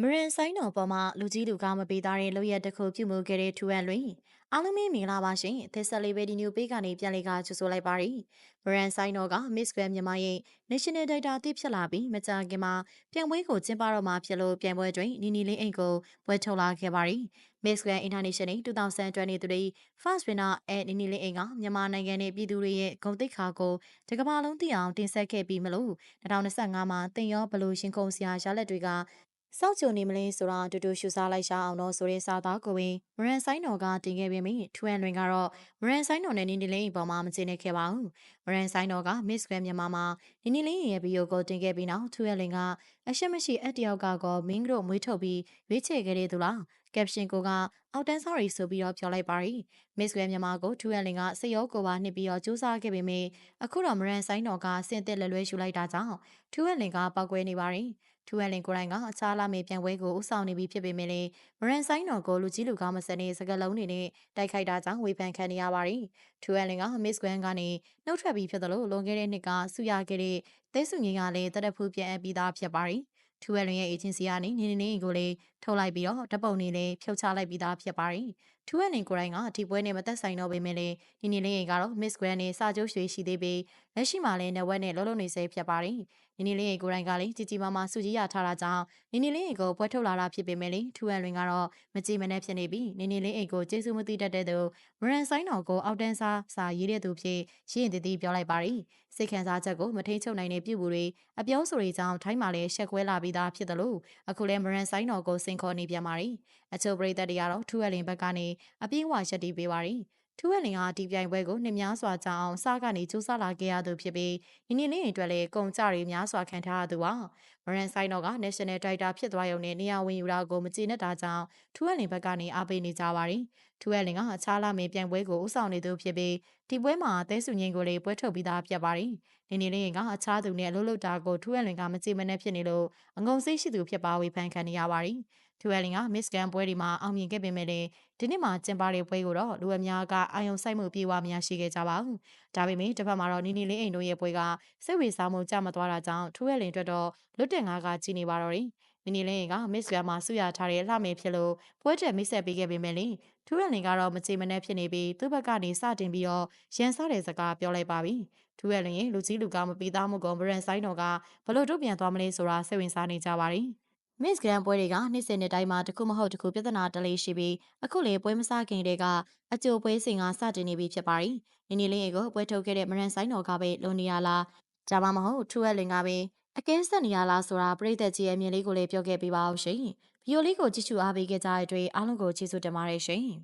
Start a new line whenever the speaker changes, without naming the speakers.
မရန်ဆိုင်တော်ပေါ်မှာလူကြီးလူကားမပေးသားတဲ့လုပ်ရက်တစ်ခုပြုမှုခဲ့တဲ့ထူအန်လွင်အားလုံးမင်္ဂလာပါရှင်သစ္စာလေးပဲဒီညိုပေးကနေပြန်လေးကကြိုဆိုလိုက်ပါရစေမရန်ဆိုင်တော်က Miss Grand မြန်မာရဲ့ National Data တိဖြစ်လာပြီးမကြာခင်မှာပြိုင်ပွဲကိုကျင်းပတော့မှာဖြစ်လို့ပြိုင်ပွဲတွင်နီနီလေးအိမ်ကိုပွဲထုတ်လာခဲ့ပါရီ Miss Grand International 2023 First Winner အဲနီနီလေးအိမ်ကမြန်မာနိုင်ငံနဲ့ပြည်သူတွေရဲ့ဂုဏ်သိက္ခာကိုဒီကမ္ဘာလုံးသိအောင်တင်ဆက်ခဲ့ပြီးမလို့2025မှာတင်ရောဘလို့ရှင်ခုံစရာရလက်တွေက စောက်ချုံနေမလဲဆိုတာတူတူရှုစားလိုက်ရှာအောင်တော့ဆိုတဲ့စာသားကိုပင်မရန်ဆိုင်တော်ကတင်ခဲ့ပြီးမိထူအန်တွင်ကတော့မရန်ဆိုင်တော်နဲ့နီနီလေးအပေါ်မှာမကျေနပ်ခဲ့ပါဘူးမရန်ဆိုင်တော်က Miss Grand မြန်မာမှာနီနီလေးရဲ့ဗီဒီယိုကိုတင်ခဲ့ပြီးနောက်ထူအန်လင်ကအရှက်မရှိအတယောက်ကကောမင်းတို့မွေးထုတ်ပြီးရွေးချယ်ခဲ့တဲ့သူလားကပရှင်ကိုကအောက်တန်းဆော်ရီဆိုပြီးတော့ပြောလိုက်ပါရီ Miss Grand မြန်မာကိုထူအန်လင်ကစိတ်ရောကိုပါနှစ်ပြီးတော့စူးစမ်းခဲ့ပေမယ့်အခုတော့မရန်ဆိုင်တော်ကစင်သက်လွယ်လွယ်ရှူလိုက်တာကြောင့်ထူအန်လင်ကပောက်ကွဲနေပါရီ ထူအန်လင်ကိုရိုင်းကအခြားလာမေပြန်ပွဲကိုဥဆောင်နေပြီဖြစ်ပေမဲ့လည်းမရန်ဆိုင်တော်ကိုလူကြီးလူကားမစတဲ့စကလုံးတွေနဲ့တိုက်ခိုက်တာကြောင့်ဝေဖန်ခံနေရပါတယ်။ထူအန်လင်က Miss Grand ကနေနှုတ်ထွက်ပြီးဖြစ်သလိုလွန်ခဲ့တဲ့နှစ်ကဆူရခဲ့တဲ့သဲစုငင်းကလည်းတရက်ဖူးပြန်အပ်ပြီးသားဖြစ်ပါတယ်။ထူအန်လင်ရဲ့အေဂျင်စီကနေနေနေနေကိုလည်း ထုတ်လိုက်ပြီးတော့ဓပုံနေလည်းဖြုတ်ချလိုက်ပြီးသားဖြစ်ပါတယ်။ထူအန်လင်ကိုရိုင်းကဒီပွဲနဲ့မသက်ဆိုင်တော့ပေမဲ့လည်းနေနေလေးကတော့ Miss Grand နဲ့စာချုပ်ရွှေရှိသေးပြီးလက်ရှိမှာလည်းနဝက်နဲ့လုံးလုံးနေစေဖြစ်ပါတယ်။နေနေလေးကိုရိုင်းကလည်းကြီးကြီးမားမားစူကြီးရထားတာကြောင့်နေနေလေးကိုပွဲထုတ်လာတာဖြစ်ပေမဲ့လည်းထူအန်လွင်ကတော့မကြည်မနှက်ဖြစ်နေပြီးနေနေလေးအိတ်ကိုကျေးဇူးမသိတတ်တဲ့သူမရန်ဆိုင်တော်ကိုအောက်တန်းစားစာရေးတဲ့သူဖြစ်ရရင်တည်တည်ပြောလိုက်ပါရီစိတ်ခံစားချက်ကိုမထိန်ချုပ်နိုင်တဲ့ပြုမှုတွေအပြောဆိုတွေကြောင့်ထိုင်းမှာလည်းရှက်ကွဲလာပြီးသားဖြစ်တယ်လို့အခုလဲမရန်ဆိုင်တော်ကိုစင်ခေါ်နေပြန်ပါရီအချို့ပရိသတ်တွေကတော့ထူအန်လင်ဘက်ကနေအပြင်းဝရှက်တီးပေးပါရီ ထူးဝက်လင်ဟာဒီပြိုင်ပွဲကိုနှစ်များစွာကြောင်းစကနေစူးစမ်းလာခဲ့ရသူဖြစ်ပြီးဒီနေ့လေးအတွက်လည်းကုန်ကြတွေများစွာခံထားရသူပါမရန်ဆိုင်တော့က National Director ဖြစ်သွားရုံနဲ့နေရာဝင်ယူတာကိုမကျေနပ်တာကြောင့်ထူးဝက်လင်ဘက်ကနေအားပေးနေကြပါရီထူးဝက်လင်ကအခြားလာမေပြိုင်ပွဲကိုဥဆောင်နေသူဖြစ်ပြီးဒီပွဲမှာသဲစုငင်းကိုလည်းပွဲထုတ်ပြီးသားဖြစ်ပါရီနေနေလေးကအခြားသူနဲ့အလုပ်လုပ်တာကိုထူးဝက်လင်ကမကျေမနပ်ဖြစ်နေလို့အငုံစိတ်ရှိသူဖြစ်ပါဝေဖန်ခံနေရပါရီထူအယ် လင်က Miss Grand ပွဲဒီမှာအောင်မြင်ခဲ့ပေမဲ့လည်းဒီနှစ်မှာကျင်းပတဲ့ပွဲကိုတော့လူအများကအာရုံစိုက်မှုပြေဝများရှိခဲ့ကြပါဘူး။ဒါပေမဲ့တစ်ဖက်မှာတော့နီနီလေးအိမ်တို့ရဲ့ပွဲကစိတ်ဝေစားမှုကြမသွားတာကြောင့်ထူအယ်လင်အတွက်တော့လွတ်တဲ့ငါးကကြီးနေပါတော့တယ်။နီနီလေးက Miss Grand မှာဆုရထားတဲ့လှမေဖြစ်လို့ပွဲတက်မိတ်ဆက်ပေးခဲ့ပေမဲ့လည်းထူအယ်လင်ကတော့မချေမနှက်ဖြစ်နေပြီးသူ့ဘက်ကနေစတင်ပြီးတော့ရန်စားတဲ့စကားပြောလိုက်ပါပြီ။ထူအယ်လင်ရဲ့လူကြီးလူကောင်းမပြီးသားမှုကောင်ဗရန်ဆိုင်တော်ကဘလို့တို့ပြန်သွားမလဲဆိုတာစိတ်ဝင်စားနေကြပါရီ။ Miss Grand ပွဲတွေကနှစ်စဉ်နှစ်တိုင်းမှာတစ်ခုမဟုတ်တစ်ခုပြဿနာတလေးရှိပြီးအခုလေပွဲမစခင်တည်းကအကြိုပွဲစဉ်ကစတင်နေပြီဖြစ်ပါရီ။နေနေလေးကိုပွဲထုတ်ခဲ့တဲ့မရန်ဆိုင်တော်ကပဲလုံနေရလား။ဒါမှမဟုတ်ထူအက်လင်ကပဲအကဲဆက်နေရလားဆိုတာပြိသက်ကြီးရဲ့မြင်လေးကိုလည်းပြောခဲ့ပေးပါအောင်ရှင်။ဗီယိုလေးကိုကြည့်ရှုအားပေးခဲ့ကြတဲ့အတွက်အားလုံးကိုကျေးဇူးတင်ပါတယ်ရှင်။